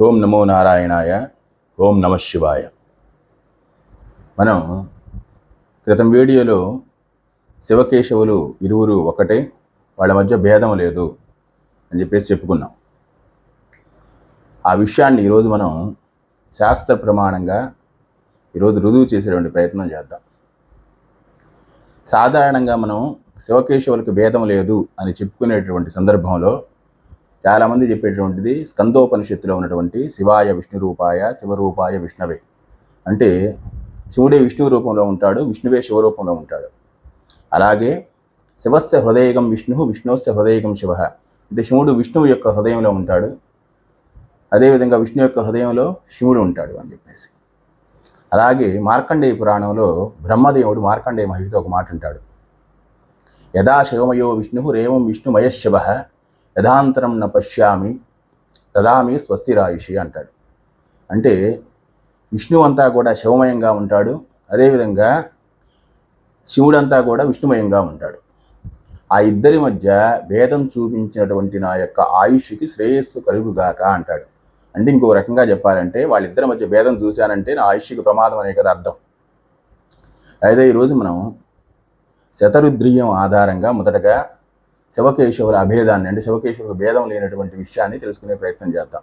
ఓం నమో నారాయణాయ ఓం నమ శివాయ. మనం క్రితం వీడియోలో శివకేశవులు ఇరువురు ఒకటే వాళ్ళ మధ్య భేదం లేదు అని చెప్పేసి చెప్పుకున్నాం. ఆ విషయాన్ని ఈరోజు మనం శాస్త్ర ప్రమాణంగా ఈరోజు రుజువు చేసేటువంటి ప్రయత్నం చేద్దాం. సాధారణంగా మనం శివకేశవులకు భేదం లేదు అని చెప్పుకునేటువంటి సందర్భంలో చాలామంది చెప్పేటువంటిది స్కందోపనిషత్తులో ఉన్నటువంటి శివాయ విష్ణు రూపాయ శివరూపాయ విష్ణవే. అంటే శివుడే విష్ణు రూపంలో ఉంటాడు విష్ణువే శివరూపంలో ఉంటాడు. అలాగే శివస్య హృదయగం విష్ణు విష్ణుస్య హృదయగం శివ. అంటే శివుడు విష్ణువు యొక్క హృదయంలో ఉంటాడు. అదేవిధంగా విష్ణు యొక్క హృదయంలో శివుడు ఉంటాడు అని చెప్పేసి. అలాగే మార్కండేయ పురాణంలో బ్రహ్మదేవుడు మార్కండేయ మహర్షితో ఒక మాట ఉంటాడు. యదా శివమయో విష్ణు రేవం విష్ణుమయశివ యథాంతరం న పశ్యామి తదామి స్వస్తిరాయుషి అంటాడు. అంటే విష్ణువు అంతా కూడా శివమయంగా ఉంటాడు. అదేవిధంగా శివుడంతా కూడా విష్ణుమయంగా ఉంటాడు. ఆ ఇద్దరి మధ్య భేదం చూపించినటువంటి నా యొక్క ఆయుష్కి శ్రేయస్సు కలుగుగాక అంటాడు. అంటే ఇంకో రకంగా చెప్పాలంటే వాళ్ళిద్దరి మధ్య భేదం చూశానంటే నా ఆయుష్కి ప్రమాదం అనే కదా అర్థం. అయితే ఈరోజు మనం శతరుద్రియం ఆధారంగా మొదటగా శివకేశవుల అభేదాన్ని అంటే శివకేశవులకు భేదం లేనటువంటి విషయాన్ని తెలుసుకునే ప్రయత్నం చేద్దాం.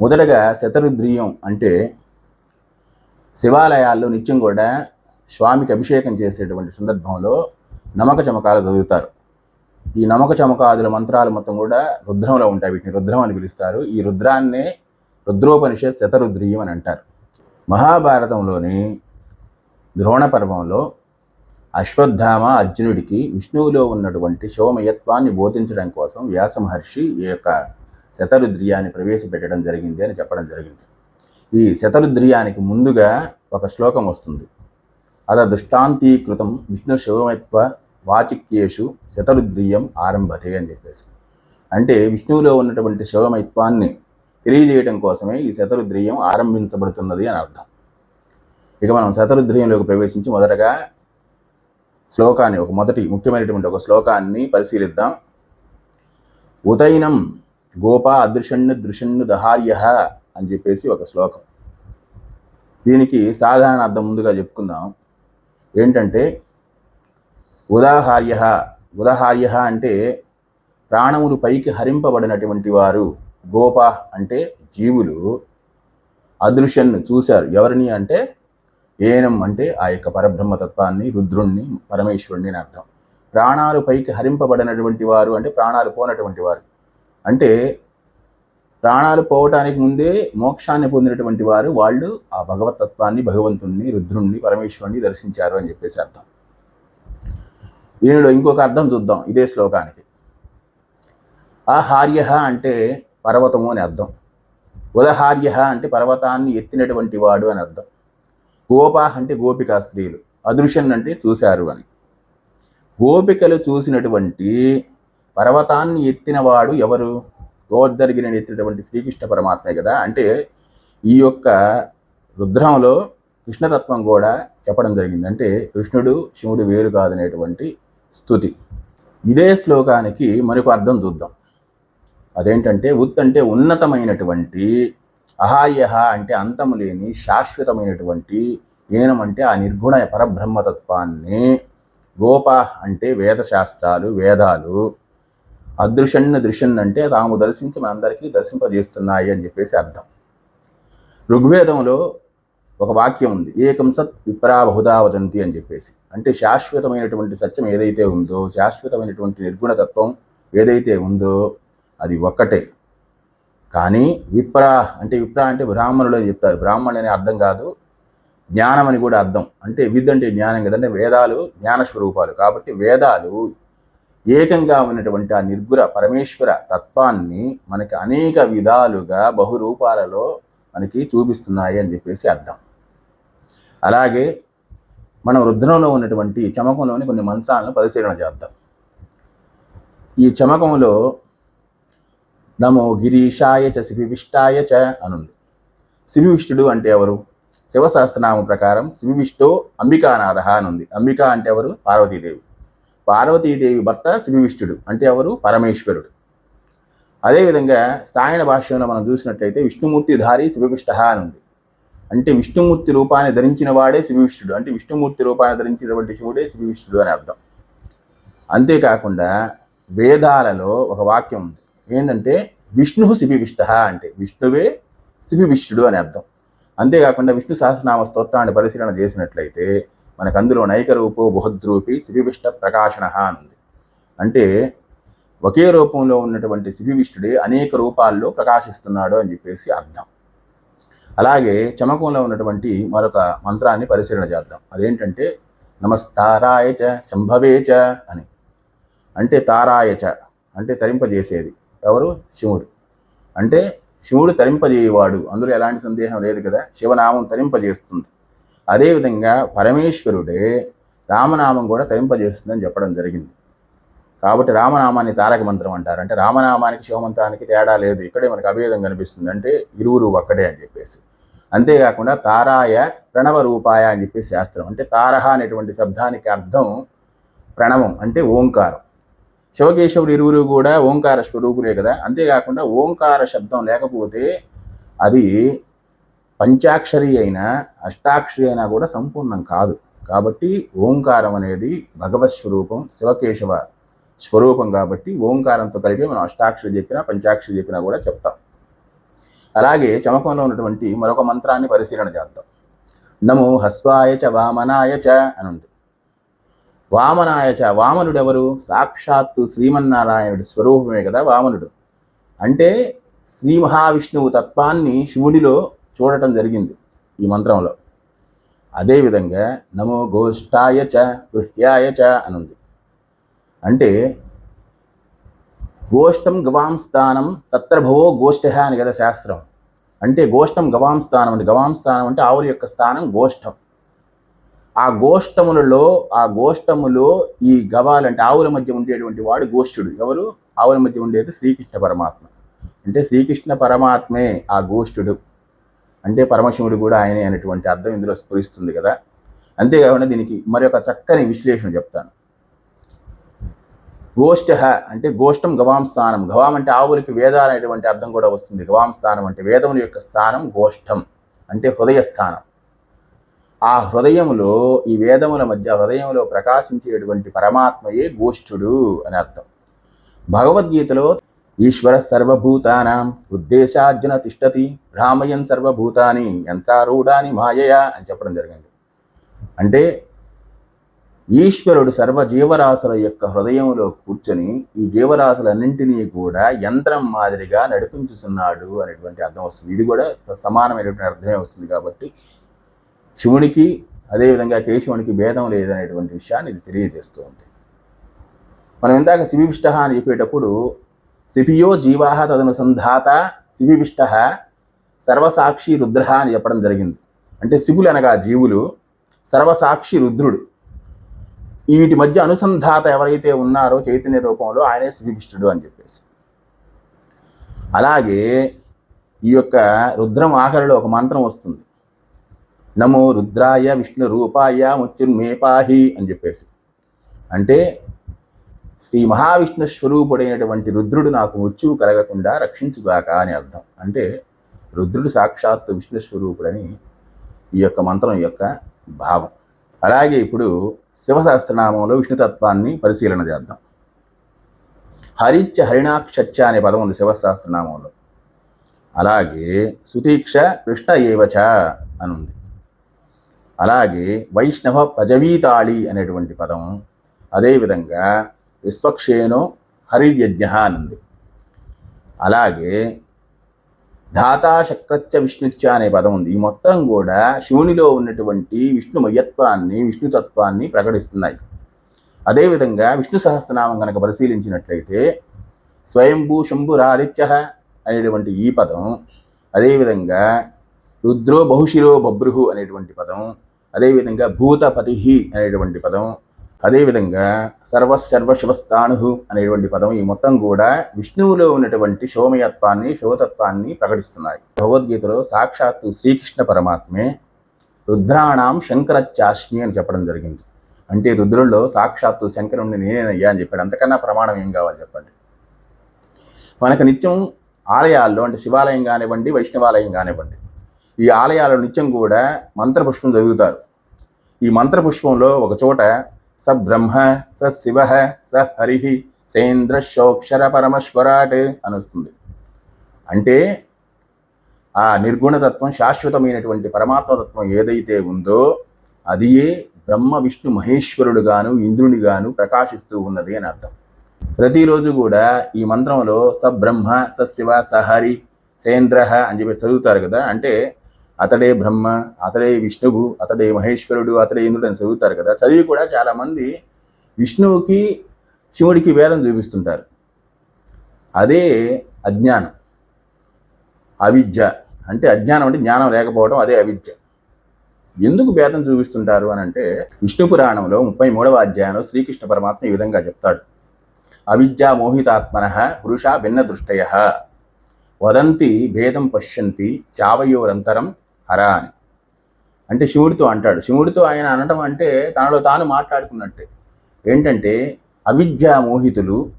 మొదటగా శతరుద్రియం అంటే శివాలయాల్లో నిత్యం కూడా స్వామికి అభిషేకం చేసేటువంటి సందర్భంలో నమక చమకాలు చదువుతారు. ఈ నమక చమకాదుల మంత్రాలు మొత్తం కూడా రుద్రంలో ఉంటాయి. వీటిని రుద్రం అని పిలుస్తారు. ఈ రుద్రాన్నే రుద్రోపనిషత్ శతరుద్రియం అని అంటారు. మహాభారతంలోని ద్రోణ పర్వంలో అశ్వత్థామ అర్జునుడికి విష్ణువులో ఉన్నటువంటి శివమయత్వాన్ని బోధించడం కోసం వ్యాస మహర్షి ఈ యొక్క శతరుద్రియాన్ని ప్రవేశపెట్టడం జరిగింది అని చెప్పడం జరిగింది. ఈ శతరుద్రియానికి ముందుగా ఒక శ్లోకం వస్తుంది. అద దృష్టాంతీకృతం విష్ణు శివమత్వ వాచిక్యేషు శతరుద్రియం ఆరంభతే అని చెప్పేసి. అంటే విష్ణువులో ఉన్నటువంటి శివమైత్వాన్ని తెలియజేయడం కోసమే ఈ శతరుద్రియం ఆరంభించబడుతున్నది అని అర్థం. ఇక మనం శతరుద్రియంలోకి ప్రవేశించి మొదటగా శ్లోకాన్ని ఒక మొదటి ముఖ్యమైనటువంటి ఒక శ్లోకాన్ని పరిశీలిద్దాం. ఉదయనం గోప అదృషణ్ణు దృషణ్ణు దహార్య అని చెప్పేసి ఒక శ్లోకం. దీనికి సాధారణ అర్థం ముందుగా చెప్పుకుందాం. ఏంటంటే ఉదాహార్య ఉదాహార్య అంటే ప్రాణములు పైకి హరింపబడినటువంటి వారు గోపా అంటే జీవులు అదృశ్యన్ను చూశారు. ఎవరిని అంటే ఏనం అంటే ఆ యొక్క పరబ్రహ్మతత్వాన్ని రుద్రుణ్ణి పరమేశ్వరుణ్ణి అని అర్థం. ప్రాణాలు పైకి హరింపబడినటువంటి వారు అంటే ప్రాణాలు పోనటువంటి వారు. అంటే ప్రాణాలు పోవటానికి ముందే మోక్షాన్ని పొందినటువంటి వారు వాళ్ళు ఆ భగవతత్వాన్ని భగవంతుణ్ణి రుద్రుణ్ణి పరమేశ్వరుణ్ణి దర్శించారు అని చెప్పేసి అర్థం. దీనిలో ఇంకొక అర్థం చూద్దాం ఇదే శ్లోకానికి. ఆహార్య అంటే పర్వతము అని అర్థం. ఉదహార్య అంటే పర్వతాన్ని ఎత్తినటువంటి వాడు అని అర్థం. గోపా అంటే గోపికా స్త్రీలు. అదృశ్యం అంటే చూశారు అని. గోపికలు చూసినటువంటి పర్వతాన్ని ఎత్తినవాడు ఎవరు? గోవర్ధరిగిరిని ఎత్తినటువంటి శ్రీకృష్ణ పరమాత్మే కదా. అంటే ఈ యొక్క రుద్రంలో కృష్ణతత్వం కూడా చెప్పడం జరిగింది. అంటే కృష్ణుడు శివుడు వేరు కాదనేటువంటి స్థుతి. ఇదే శ్లోకానికి మరొక అర్థం చూద్దాం. అదేంటంటే ఉత్ అంటే ఉన్నతమైనటువంటి అహార్య అంటే అంతము లేని శాశ్వతమైనటువంటి ఏనం అంటే ఆ నిర్గుణ పరబ్రహ్మతత్వాన్ని. గోప అంటే వేదశాస్త్రాలు వేదాలు. అదృశ్యన్న దృశ్యన్ అంటే తాము దర్శించి మనందరికీ దర్శింపజేస్తున్నాయి అని చెప్పేసి అర్థం. ఋగ్వేదంలో ఒక వాక్యం ఉంది ఏకం సత్ విప్రా బహుదా వదంతి అని చెప్పేసి. అంటే శాశ్వతమైనటువంటి సత్యం ఏదైతే ఉందో శాశ్వతమైనటువంటి నిర్గుణతత్వం ఏదైతే ఉందో అది ఒక్కటే. కానీ విప్ర అంటే విప్ర అంటే బ్రాహ్మణుడు అని చెప్తారు. బ్రాహ్మణుడు అనే అర్థం కాదు. జ్ఞానం అని కూడా అర్థం. అంటే విద్ అంటే జ్ఞానం కదంటే వేదాలు జ్ఞాన స్వరూపాలు. కాబట్టి వేదాలు ఏకంగా ఉన్నటువంటి ఆ నిర్గుర పరమేశ్వర తత్వాన్ని మనకి అనేక విధాలుగా బహురూపాలలో మనకి చూపిస్తున్నాయి అని చెప్పేసి అర్థం. అలాగే మనం రుద్రంలో ఉన్నటువంటి చమకంలోని కొన్ని మంత్రాలను పరిశీలన చేద్దాం. ఈ చమకంలో నమో గిరీషాయ చ శివివిష్టాయ చ అనుంది శివివిష్టుడు అంటే ఎవరు? శివసహస్రనామం ప్రకారం శివివిష్టో అంబికానాథ అనుంది. ఉంది అంబిక అంటే ఎవరు? పార్వతీదేవి. పార్వతీదేవి భర్త శివివిష్టుడు అంటే ఎవరు? పరమేశ్వరుడు. అదేవిధంగా సాయన భాష్యంలో మనం చూసినట్లయితే విష్ణుమూర్తి ధారి శివవిష్ట అని ఉంది అంటే విష్ణుమూర్తి రూపాన్ని ధరించిన వాడే శివవిష్ఠుడు అంటే విష్ణుమూర్తి రూపాన్ని ధరించినటువంటి శివుడే శివవిష్ఠుడు అని అర్థం. అంతేకాకుండా వేదాలలో ఒక వాక్యం ఉంది. ఏంటంటే విష్ణు శిబివిష్ట అంటే విష్ణువే శిబివిష్యుడు అని అర్థం. అంతేకాకుండా విష్ణు సహస్రనామ స్తోత్రాన్ని పరిశీలన చేసినట్లయితే మనకు అందులో నైక రూపో బృహద్రూపి శిబివిష్ట ప్రకాశన అని ఉంది. అంటే ఒకే రూపంలో ఉన్నటువంటి శిబివిష్ఠుడే అనేక రూపాల్లో ప్రకాశిస్తున్నాడు అని చెప్పేసి అర్థం. అలాగే చమకంలో ఉన్నటువంటి మరొక మంత్రాన్ని పరిశీలన చేద్దాం. అదేంటంటే నమస్తారాయ చ శంభవే చ అని. అంటే తారాయ చ అంటే తరింపజేసేది. ఎవరు? శివుడు. అంటే శివుడు తరింపజేయవాడు. అందులో ఎలాంటి సందేహం లేదు కదా? శివనామం తరింపజేస్తుంది. అదేవిధంగా పరమేశ్వరుడే రామనామం కూడా తరింపజేస్తుందని చెప్పడం జరిగింది. కాబట్టి రామనామాన్ని తారక మంత్రం అంటారు. అంటే రామనామానికి శివమంత్రానికి తేడా లేదు. ఇక్కడే మనకు అభేదం కనిపిస్తుంది. అంటే ఇరువురు ఒక్కడే అని చెప్పేసి. అంతేకాకుండా తారాయ ప్రణవ రూపాయ అని చెప్పేసి శాస్త్రం. అంటే తారహ అనేటువంటి శబ్దానికి అర్థం ప్రణవం అంటే ఓంకారం. శివకేశవుడు ఇరువురు కూడా ఓంకార స్వరూపులే కదా. అంతేకాకుండా ఓంకార శబ్దం లేకపోతే అది పంచాక్షరి అయినా అష్టాక్షరి అయినా కూడా సంపూర్ణం కాదు. కాబట్టి ఓంకారం అనేది భగవత్ స్వరూపం శివకేశవ స్వరూపం కాబట్టి ఓంకారంతో కలిపి మనం అష్టాక్షరి చెప్పినా పంచాక్షరి చెప్పినా కూడా చెప్తాం. అలాగే చమకంలో ఉన్నటువంటి మరొక మంత్రాన్ని పరిశీలన చేద్దాం. నమో హస్వాయ చ వామనాయ చ అని ఉంది వామనాయ చ వామనుడు ఎవరు సాక్షాత్తు శ్రీమన్నారాయణుడు స్వరూపమే కదా వామనుడు. అంటే శ్రీ మహావిష్ణువు తత్వాన్ని శివుడిలో చూడటం జరిగింది ఈ మంత్రంలో. అదేవిధంగా నమో గోష్ఠాయ చ గృహ్యాయ చ అనుంది. అంటే గోష్టం గవాం స్థానం తత్ర భవో గోష్ఠ అని కదా శాస్త్రం. అంటే గోష్టం గవాం స్థానం అంటే గవాం స్థానం అంటే ఆవుల యొక్క స్థానం గోష్టం ఆ గోష్టములలో ఆ గోష్టములో ఈ గవాలంటే ఆవుల మధ్య ఉండేటువంటి వాడు గోష్ఠుడు. ఎవరు? ఆవుల మధ్య ఉండేది శ్రీకృష్ణ పరమాత్మ. అంటే శ్రీకృష్ణ పరమాత్మే ఆ గోష్ఠుడు. అంటే పరమశివుడు కూడా ఆయనే అనేటువంటి అర్థం ఇందులో స్ఫురిస్తుంది కదా. అంతేకాకుండా దీనికి మరి ఒక చక్కని విశ్లేషణ చెప్తాను. గోష్ఠ అంటే గోష్టం గవాం స్థానం. గవాం అంటే ఆవులకి వేదాలు అనేటువంటి అర్థం కూడా వస్తుంది. గవాం స్థానం అంటే వేదముల యొక్క స్థానం గోష్టం. అంటే హృదయ స్థానం. ఆ హృదయములో ఈ వేదముల మధ్య హృదయంలో ప్రకాశించేటువంటి పరమాత్మయే గోష్ఠుడు అని అర్థం. భగవద్గీతలో ఈశ్వర సర్వభూతానాం ఉద్దేశార్జున తిష్టతి భ్రామయన్ సర్వభూతాని యంత్రారూఢాని మాయయా అని చెప్పడం జరిగింది. అంటే ఈశ్వరుడు సర్వ జీవరాశుల యొక్క హృదయంలో కూర్చొని ఈ జీవరాశులన్నింటినీ కూడా యంత్రం మాదిరిగా నడిపించుతున్నాడు అనేటువంటి అర్థం వస్తుంది. ఇది కూడా సమానమైనటువంటి అర్థమే వస్తుంది కాబట్టి శివునికి అదేవిధంగా కేశవునికి భేదం లేదనేటువంటి విషయాన్ని ఇది తెలియజేస్తూ ఉంది మనం ఇందాక శివివిష్ట అని చెప్పేటప్పుడు శిపియో జీవాహ తదనుసంధాత శివివిష్ట సర్వసాక్షి రుద్ర అని చెప్పడం జరిగింది. అంటే శివులు అనగా జీవులు సర్వసాక్షి రుద్రుడు. వీటి మధ్య అనుసంధాత ఎవరైతే ఉన్నారో చైతన్య రూపంలో ఆయనే శివివిష్టుడు అని చెప్పేసి. అలాగే ఈ యొక్క రుద్రం ఆఖరిలో ఒక మంత్రం వస్తుంది. నమో రుద్రాయ విష్ణు రూపాయ ముచ్చున్మేపాహి అని చెప్పేసి. అంటే శ్రీ మహావిష్ణు స్వరూపుడైనటువంటి రుద్రుడు నాకు ముచ్చువు కలగకుండా రక్షించుగాక అని అర్థం. అంటే రుద్రుడు సాక్షాత్తు విష్ణు స్వరూపుడని ఈ యొక్క మంత్రం యొక్క భావం. అలాగే ఇప్పుడు శివసహస్రనామంలో విష్ణుతత్వాన్ని పరిశీలన చేద్దాం. హరిచ్చ హరిణాక్షచ్చ అనే పదం ఉంది శివసహస్రనామంలో. అలాగే సుతీక్ష కృష్ణ ఏవచ అని ఉంది అలాగే వైష్ణవ పజవీతాళి అనేటువంటి పదం అదేవిధంగా విశ్వక్షేనో హరివ్యజ్ఞ అనింది. అలాగే ధాతాశక్రచ్చ విష్ణుచ్చ అనే పదం ఉంది. ఈ మొత్తం కూడా శివునిలో ఉన్నటువంటి విష్ణుమయత్వాన్ని విష్ణుతత్వాన్ని ప్రకటిస్తున్నాయి. అదేవిధంగా విష్ణు సహస్రనామం కనుక పరిశీలించినట్లయితే స్వయంభూ శంభురాదిత్య అనేటువంటి ఈ పదం అదేవిధంగా రుద్రో బహుశిరో బభ్రుహు అనేటువంటి పదం అదేవిధంగా భూతపతి అనేటువంటి పదం అదేవిధంగా సర్వశర్వశివస్థాను అనేటువంటి పదం ఈ మొత్తం కూడా విష్ణువులో ఉన్నటువంటి శోమయత్వాన్ని శివతత్వాన్ని ప్రకటిస్తున్నాయి. భగవద్గీతలో సాక్షాత్తు శ్రీకృష్ణ పరమాత్మే రుద్రాణం శంకరచాష్మి అని చెప్పడం జరిగింది. అంటే రుద్రుల్లో సాక్షాత్తు శంకరుణ్ణి నేనేనయ్యా అని చెప్పాడు. అంతకన్నా ప్రమాణం ఏం కావాలి చెప్పండి? మనకు నిత్యం ఆలయాల్లో అంటే శివాలయం కానివ్వండి వైష్ణవాలయం కానివ్వండి ఈ ఆలయాల నిత్యం కూడా మంత్రపుష్పం చదువుతారు ఈ మంత్రపుష్పంలో ఒక చోట స బ్రహ్మ స శివ స హరి సేంద్ర శోక్షర పరమశ్వరాట్ అని వస్తుంది. అంటే ఆ నిర్గుణతత్వం శాశ్వతమైనటువంటి పరమాత్మతత్వం ఏదైతే ఉందో అదియే బ్రహ్మ విష్ణు మహేశ్వరుడుగాను ఇంద్రునిగాను ప్రకాశిస్తూ ఉన్నది అని అర్థం. ప్రతిరోజు కూడా ఈ మంత్రంలో స బ్రహ్మ స శివ సహరి సేంద్ర అని చెప్పి చదువుతారు కదా. అంటే అతడే బ్రహ్మ అతడే విష్ణువు అతడే మహేశ్వరుడు అతడే ఇంద్రుడు అని చదువుతారు కదా. చదివి కూడా చాలామంది విష్ణువుకి శివుడికి వేదం చూపిస్తుంటారు. అదే అజ్ఞానం. అవిద్య. అంటే అజ్ఞానం అంటే జ్ఞానం లేకపోవడం అదే అవిద్య. ఎందుకు భేదం చూపిస్తుంటారు అని అంటే విష్ణు పురాణంలో ముప్పై మూడవ అధ్యాయంలో శ్రీకృష్ణ పరమాత్మ ఈ విధంగా చెప్తాడు. అవిద్యా మోహితాత్మన పురుష భిన్న దృష్టయ వదంతి భేదం పశ్యంతి చావయోరంతరం హర అని. అంటే శివుడితో అంటాడు. శివుడితో ఆయన అనటం అంటే తనలో తాను మాట్లాడుకున్నట్టే. ఏంటంటే అవిద్యా మోహితులు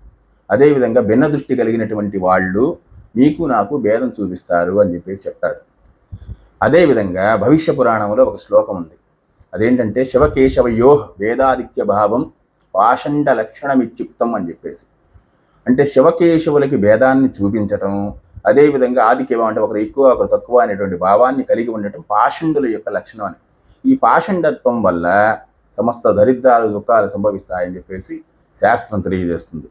అదేవిధంగా భిన్న దృష్టి కలిగినటువంటి వాళ్ళు నీకు నాకు భేదం చూపిస్తారు అని చెప్పేసి చెప్తాడు అదేవిధంగా భవిష్య పురాణంలో ఒక శ్లోకం ఉంది. అదేంటంటే శివకేశవయో వేదాదిత్య భావం పాషండ లక్షణమిత్యుక్తం అని చెప్పేసి. అంటే శివకేశవులకి భేదాన్ని చూపించటం అదేవిధంగా ఆదిక్యవం అంటే ఒకరు ఎక్కువ ఒకరు తక్కువ అనేటువంటి భావాన్ని కలిగి ఉండటం పాషండుల యొక్క లక్షణం అని. ఈ పాషండత్వం వల్ల సమస్త దరిద్రాలు దుఃఖాలు సంభవిస్తాయని చెప్పేసి శాస్త్రం తెలియజేస్తుంది.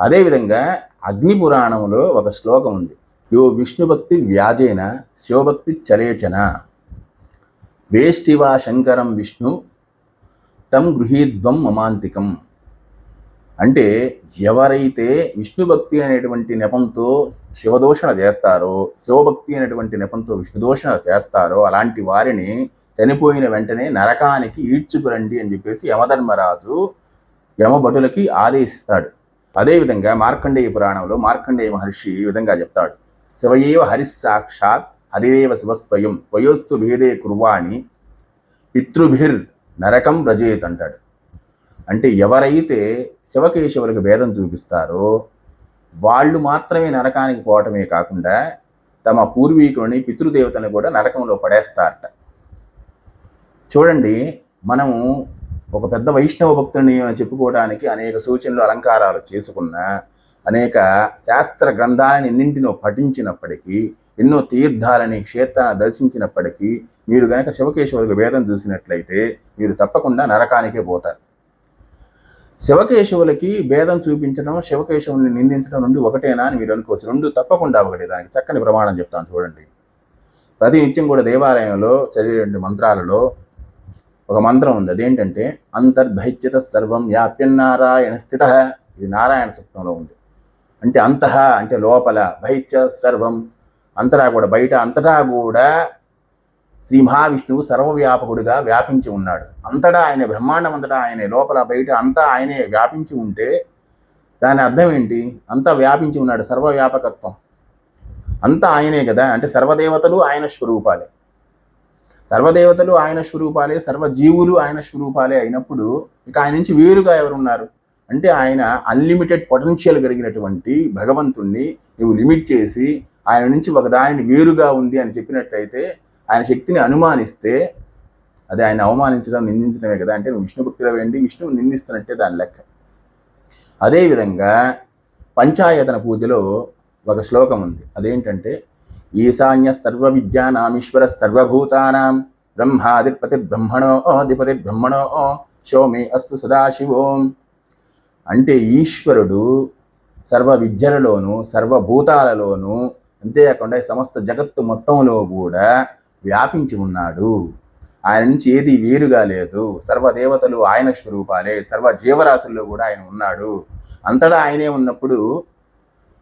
అదేవిధంగా అగ్ని పురాణంలో ఒక శ్లోకం ఉంది. యో విష్ణుభక్తి వ్యాజేన శివభక్తి చలేచన. వేష్టివా శంకరం విష్ణు తం గృహీద్వం మమాంతికం. అంటే ఎవరైతే విష్ణుభక్తి అనేటువంటి నెపంతో శివదోషణ చేస్తారో శివభక్తి అనేటువంటి నెపంతో విష్ణుదోషణ చేస్తారో అలాంటి వారిని చనిపోయిన వెంటనే నరకానికి ఈడ్చుకురండి అని చెప్పేసి యమధర్మరాజు యమభటులకి ఆదేశిస్తాడు. అదేవిధంగా మార్కండేయ పురాణంలో మార్కండేయ మహర్షి ఈ విధంగా చెప్తాడు. శివయేవ హరిస్సాక్షాత్ హరిదేవ శివస్వయం వయోస్తు భేదే కుర్వాణి పితృభిర్ నరకం రజేత్ అంటాడు. అంటే ఎవరైతే శివకేశవులకు భేదం చూపిస్తారో వాళ్ళు మాత్రమే నరకానికి పోవటమే కాకుండా తమ పూర్వీకులని పితృదేవతని కూడా నరకంలో పడేస్తారట. చూడండి మనము ఒక పెద్ద వైష్ణవ భక్తుని అని చెప్పుకోవడానికి అనేక సూచనలు అలంకారాలు చేసుకున్న అనేక శాస్త్ర గ్రంథాలను ఎన్నింటినో పఠించినప్పటికీ ఎన్నో తీర్థాలని క్షేత్రాన్ని దర్శించినప్పటికీ మీరు గనక శివకేశవులకు వేదం చూసినట్లయితే మీరు తప్పకుండా నరకానికే పోతారు. శివకేశవులకి భేదం చూపించడం శివకేశవుని నిందించడం నుండి ఒకటేనా అని మీరు అనుకోవచ్చు. రెండు తప్పకుండా ఒకటి. దానికి చక్కని ప్రమాణం చెప్తాను చూడండి. ప్రతి నిత్యం కూడా దేవాలయంలో చదివే మంత్రాలలో ఒక మంత్రం ఉంది. అదేంటంటే అంతర్భైత్యత సర్వం యాప్యన్నారాయణ స్థిత. ఇది నారాయణ సూక్తంలో ఉంది. అంటే అంతః అంటే లోపల భైత్య సర్వం. అంతటా కూడా బయట అంతటా కూడా శ్రీ మహావిష్ణువు సర్వవ్యాపకుడిగా వ్యాపించి ఉన్నాడు. అంతటా ఆయన బ్రహ్మాండం అంతటా ఆయనే లోపల బయట అంతా ఆయనే వ్యాపించి ఉంటే దాని అర్థం ఏంటి? అంతా వ్యాపించి ఉన్నాడు సర్వవ్యాపకత్వం. అంతా ఆయనే కదా? అంటే సర్వదేవతలు ఆయన స్వరూపాలే. సర్వదేవతలు ఆయన స్వరూపాలే సర్వజీవులు ఆయన స్వరూపాలే అయినప్పుడు ఇక ఆయన నుంచి వేరుగా ఎవరున్నారు? అంటే ఆయన అన్లిమిటెడ్ పొటెన్షియల్ కలిగినటువంటి భగవంతుణ్ణి నువ్వు లిమిట్ చేసి ఆయన నుంచి ఒక దానిని వేరుగా ఉంది అని చెప్పినట్లయితే ఆయన శక్తిని అనుమానిస్తే అది ఆయన అవమానించడం నిందించడమే కదా. అంటే నువ్వు విష్ణు భక్తిలో వేయండి విష్ణువు నిందిస్తున్నట్టే దాని లెక్క. అదేవిధంగా పంచాయతన పూజలో ఒక శ్లోకం ఉంది. అదేంటంటే ఈశాన్య సర్వ విద్యానామీశ్వర సర్వభూతానాం బ్రహ్మాధిపతి బ్రహ్మణో అధిపతి బ్రహ్మణో శోమి అస్సు సదాశివోం. అంటే ఈశ్వరుడు సర్వ విద్యలలోనూ సర్వభూతాలలోనూ అంతేకాకుండా ఈ సమస్త జగత్తు మొత్తంలో కూడా వ్యాపించి ఉన్నాడు. ఆయన నుంచి ఏది వేరుగా లేదు. సర్వదేవతలు ఆయన స్వరూపాలే. సర్వ జీవరాశుల్లో కూడా ఆయన ఉన్నాడు. అంతటా ఆయనే ఉన్నప్పుడు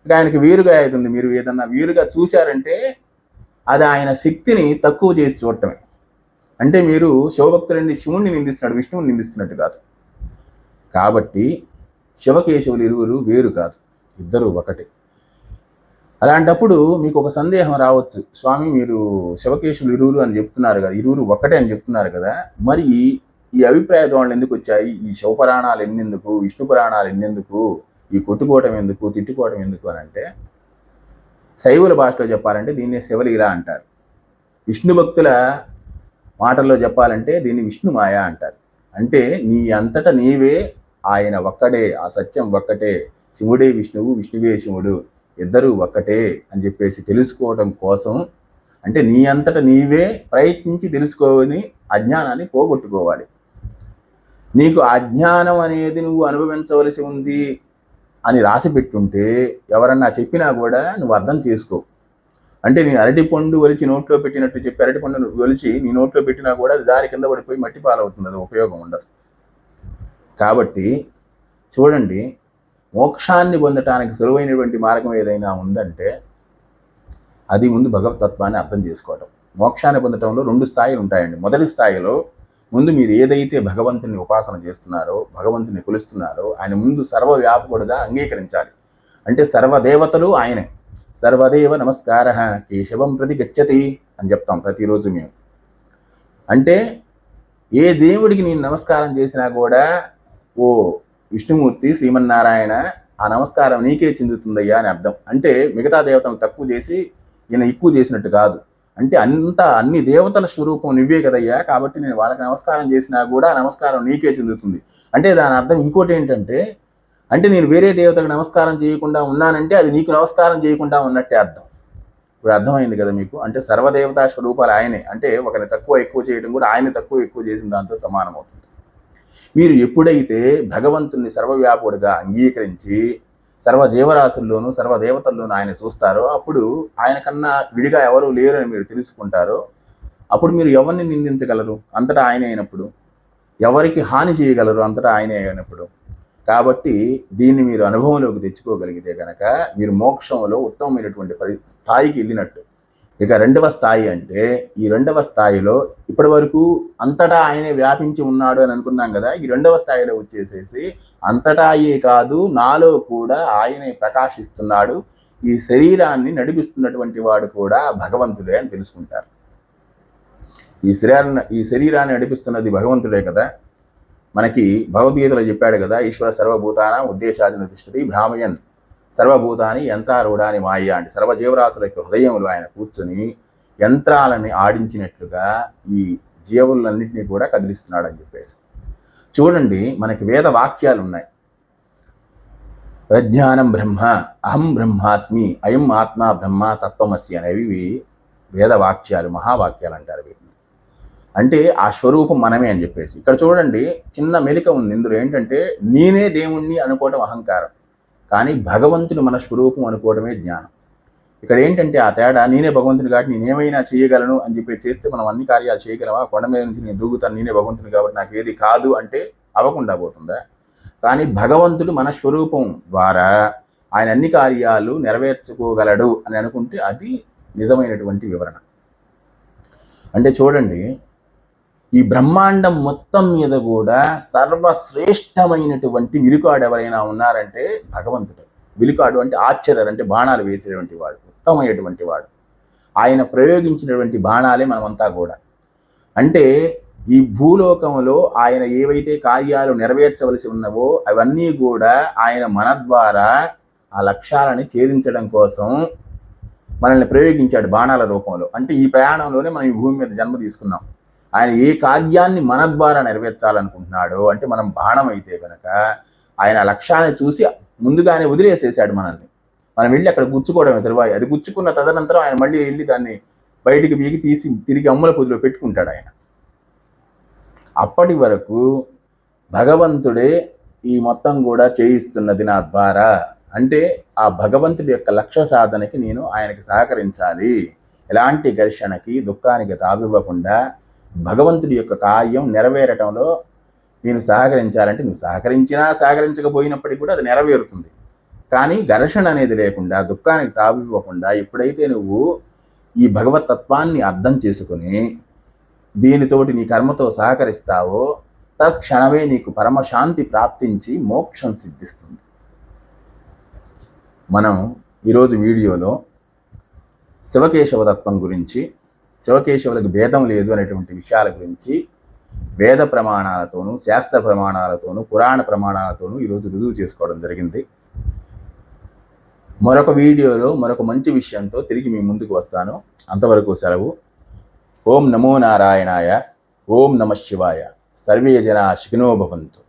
ఆయనకు ఆయనకి వేరుగా అవుతుంది మీరు ఏదన్నా వేరుగా చూశారంటే అది ఆయన శక్తిని తక్కువ చేసి చూడటమే. అంటే మీరు శివభక్తులండి శివుణ్ణి నిందిస్తున్నాడు విష్ణువుని నిందిస్తున్నట్టు కాదు. కాబట్టి శివకేశవులు ఇరువురు వేరు కాదు. ఇద్దరు ఒకటే. అలాంటప్పుడు మీకు ఒక సందేహం రావచ్చు. స్వామి మీరు శివకేశులు ఇరువురు అని చెప్తున్నారు కదా ఇరువురు ఒక్కటే అని చెప్తున్నారు కదా మరి ఈ అభిప్రాయ ధోరణులు ఎందుకు వచ్చాయి? ఈ శివపురాణాలు ఎన్నెందుకు? విష్ణు పురాణాలు ఎన్నెందుకు? ఈ కొట్టుకోవటం ఎందుకు? తిట్టుకోవటం ఎందుకు? అని అంటే శైవుల భాషలో చెప్పాలంటే దీన్ని శివలీల అంటారు. విష్ణు భక్తుల మాటల్లో చెప్పాలంటే దీన్ని విష్ణు మాయ అంటారు. అంటే నీ అంతట నీవే ఆయన ఒక్కడే ఆ సత్యం ఒక్కటే. శివుడే విష్ణువు విష్ణువే శివుడు. ఇద్దరు ఒక్కటే అని చెప్పేసి తెలుసుకోవడం కోసం అంటే నీ అంతట నీవే ప్రయత్నించి తెలుసుకోని అజ్ఞానాన్ని పోగొట్టుకోవాలి. నీకు అజ్ఞానం అనేది నువ్వు అనుభవించవలసి ఉంది అని రాసి పెట్టుంటే ఎవరన్నా చెప్పినా కూడా నువ్వు అర్థం చేసుకో. అంటే నీ అరటి పండు ఒలిచి నోట్లో పెట్టినట్టు చెప్పి అరటి పండు ఒలిచి నీ నోట్లో పెట్టినా కూడా అది దారి కింద పడిపోయి మట్టి పాలవుతుంది అది ఉపయోగం ఉండదు. కాబట్టి చూడండి మోక్షాన్ని పొందటానికి సులువైనటువంటి మార్గం ఏదైనా ఉందంటే అది ముందు భగవతత్వాన్ని అర్థం చేసుకోవటం. మోక్షాన్ని పొందటంలో రెండు స్థాయిలు ఉంటాయండి. మొదటి స్థాయిలో ముందు మీరు ఏదైతే భగవంతుని ఉపాసన చేస్తున్నారో భగవంతుని కొలుస్తున్నారో ఆయన ముందు సర్వవ్యాపకుడుగా అంగీకరించాలి. అంటే సర్వదేవతలు ఆయనే. సర్వదేవ నమస్కార కేశవం ప్రతి గచ్చతి అని చెప్తాం ప్రతిరోజు మేము. అంటే ఏ దేవుడికి నేను నమస్కారం చేసినా కూడా ఓ విష్ణుమూర్తి శ్రీమన్నారాయణ ఆ నమస్కారం నీకే చెందుతుందయ్యా అని అర్థం. అంటే మిగతా దేవతలను తక్కువ చేసి ఈయన ఎక్కువ చేసినట్టు కాదు. అంటే అంత అన్ని దేవతల స్వరూపం నువ్వే కదయ్యా కాబట్టి నేను వాళ్ళకి నమస్కారం చేసినా కూడా నమస్కారం నీకే చెందుతుంది. అంటే దాని అర్థం ఇంకోటి ఏంటంటే అంటే నేను వేరే దేవతలకు నమస్కారం చేయకుండా ఉన్నానంటే అది నీకు నమస్కారం చేయకుండా ఉన్నట్టే అర్థం. ఇప్పుడు అర్థమైంది కదా మీకు? అంటే సర్వదేవతా స్వరూపాలు ఆయనే. అంటే ఒకరిని తక్కువ ఎక్కువ చేయడం కూడా ఆయన తక్కువ ఎక్కువ చేసిన దాంతో సమానం అవుతుంది మీరు ఎప్పుడైతే భగవంతుని సర్వవ్యాపుడుగా అంగీకరించి సర్వ జీవరాశుల్లోనూ సర్వదేవతల్లోనూ ఆయన చూస్తారో అప్పుడు ఆయన కన్నా విడిగా ఎవరు లేరు అని మీరు తెలుసుకుంటారో అప్పుడు మీరు ఎవరిని నిందించగలరు? అంతటా ఆయన అయినప్పుడు. ఎవరికి హాని చేయగలరు? అంతటా ఆయనే అయినప్పుడు. కాబట్టి దీన్ని మీరు అనుభవంలోకి తెచ్చుకోగలిగితే కనుక మీరు మోక్షంలో ఉత్తమమైనటువంటి పరి స్థాయికి వెళ్ళినట్టు. ఇక రెండవ స్థాయి అంటే ఈ రెండవ స్థాయిలో ఇప్పటి వరకు అంతటా ఆయనే వ్యాపించి ఉన్నాడు అని అనుకున్నాం కదా ఈ రెండవ స్థాయిలో వచ్చేసేసి అంతటా అయ్యే కాదు నాలో కూడా ఆయనే ప్రకాశిస్తున్నాడు ఈ శరీరాన్ని నడిపిస్తున్నటువంటి వాడు కూడా భగవంతుడే అని తెలుసుకుంటారు. ఈ శరీరాన్ని ఈ శరీరాన్ని నడిపిస్తున్నది భగవంతుడే కదా. మనకి భగవద్గీతలో చెప్పాడు కదా ఈశ్వర సర్వభూతాన ఉద్దేశాధిన తిష్టతి భ్రామయన్ సర్వభూతాన్ని యంత్రారూఢాని మాయ అంటే సర్వజీవరాశుల యొక్క హృదయములు ఆయన కూర్చొని యంత్రాలని ఆడించినట్లుగా ఈ జీవులన్నింటినీ కూడా కదిలిస్తున్నాడని చెప్పేసి. చూడండి మనకి వేద వాక్యాలు ఉన్నాయి ప్రజ్ఞానం బ్రహ్మ అహం బ్రహ్మాస్మి అయం ఆత్మ బ్రహ్మ తత్వమసి అనేవి వేద వాక్యాలు మహావాక్యాలు అంటారు వీటిని. అంటే ఆ స్వరూపం మనమే అని చెప్పేసి. ఇక్కడ చూడండి చిన్న మెలిక ఉంది. ఇందులో ఏంటంటే నేనే దేవుణ్ణి అనుకోవటం అహంకారం. కానీ భగవంతుడు మన స్వరూపం అనుకోవడమే జ్ఞానం. ఇక్కడ ఏంటంటే ఆ తేడా నేనే భగవంతుని కాబట్టి నేనేమైనా చేయగలను అని చెప్పి చేస్తే మనం అన్ని కార్యాలు చేయగలమా? కొండ మీద నుంచి నేను దూగుతాను నేనే భగవంతుని కాబట్టి నాకు ఏది కాదు అంటే అవ్వకుండా పోతుందా? కానీ భగవంతుడు మన స్వరూపం ద్వారా ఆయన అన్ని కార్యాలు నెరవేర్చుకోగలడు అని అనుకుంటే అది నిజమైనటువంటి వివరణ. అంటే చూడండి ఈ బ్రహ్మాండం మొత్తం మీద కూడా సర్వశ్రేష్టమైనటువంటి విలుకాడు ఎవరైనా ఉన్నారంటే భగవంతుడు. విలుకాడు అంటే ఆశ్చర్యర్ అంటే బాణాలు వేసేటువంటి వాడు ఉత్తమైనటువంటి వాడు. ఆయన ప్రయోగించినటువంటి బాణాలే మనమంతా కూడా. అంటే ఈ భూలోకంలో ఆయన ఏవైతే కార్యాలు నెరవేర్చవలసి ఉన్నవో అవన్నీ కూడా ఆయన మన ద్వారా ఆ లక్ష్యాలని ఛేదించడం కోసం మనల్ని ప్రయోగించాడు బాణాల రూపంలో. అంటే ఈ ప్రయాణంలోనే మనం ఈ భూమి మీద జన్మ తీసుకున్నాం. ఆయన ఏ కార్యాన్ని మన ద్వారా నెరవేర్చాలనుకుంటున్నాడో అంటే మనం బాణం అయితే కనుక ఆయన లక్ష్యాన్ని చూసి ముందుగానే వదిలేసేసాడు మనల్ని. మనం వెళ్ళి అక్కడ గుచ్చుకోవడమే తరువాయి అది గుచ్చుకున్న తదనంతరం ఆయన మళ్ళీ వెళ్ళి దాన్ని బయటికి బీగి తీసి తిరిగి అమ్ముల పొదిలో పెట్టుకుంటాడు ఆయన. అప్పటి వరకు భగవంతుడే ఈ మొత్తం కూడా చేయిస్తున్నది నా ద్వారా. అంటే ఆ భగవంతుడి యొక్క లక్ష్య సాధనకి నేను ఆయనకి సహకరించాలి. ఎలాంటి ఘర్షణకి దుఃఖానికి తావివ్వకుండా భగవంతుడి యొక్క కార్యం నెరవేరటంలో నేను సహకరించాలంటే నువ్వు సహకరించినా సహకరించకపోయినప్పటికీ కూడా అది నెరవేరుతుంది. కానీ ఘర్షణ అనేది లేకుండా దుఃఖానికి తావివ్వకుండా ఎప్పుడైతే నువ్వు ఈ భగవత్ తత్వాన్ని అర్థం చేసుకుని దీనితోటి నీ కర్మతో సహకరిస్తావో తక్షణమే నీకు పరమశాంతి ప్రాప్తించి మోక్షం సిద్ధిస్తుంది. మనం ఈరోజు వీడియోలో శివకేశవ తత్వం గురించి శివకేశవులకు భేదం లేదు అనేటువంటి విషయాల గురించి వేద ప్రమాణాలతోనూ శాస్త్ర ప్రమాణాలతోనూ పురాణ ప్రమాణాలతోనూ ఈరోజు రుజువు చేసుకోవడం జరిగింది. మరొక వీడియోలో మరొక మంచి విషయంతో తిరిగి మీ ముందుకు వస్తాను. అంతవరకు సెలవు. ఓం నమో నారాయణాయ ఓం నమ శివాయ. సర్వే జనా శిఖినో భవంతు.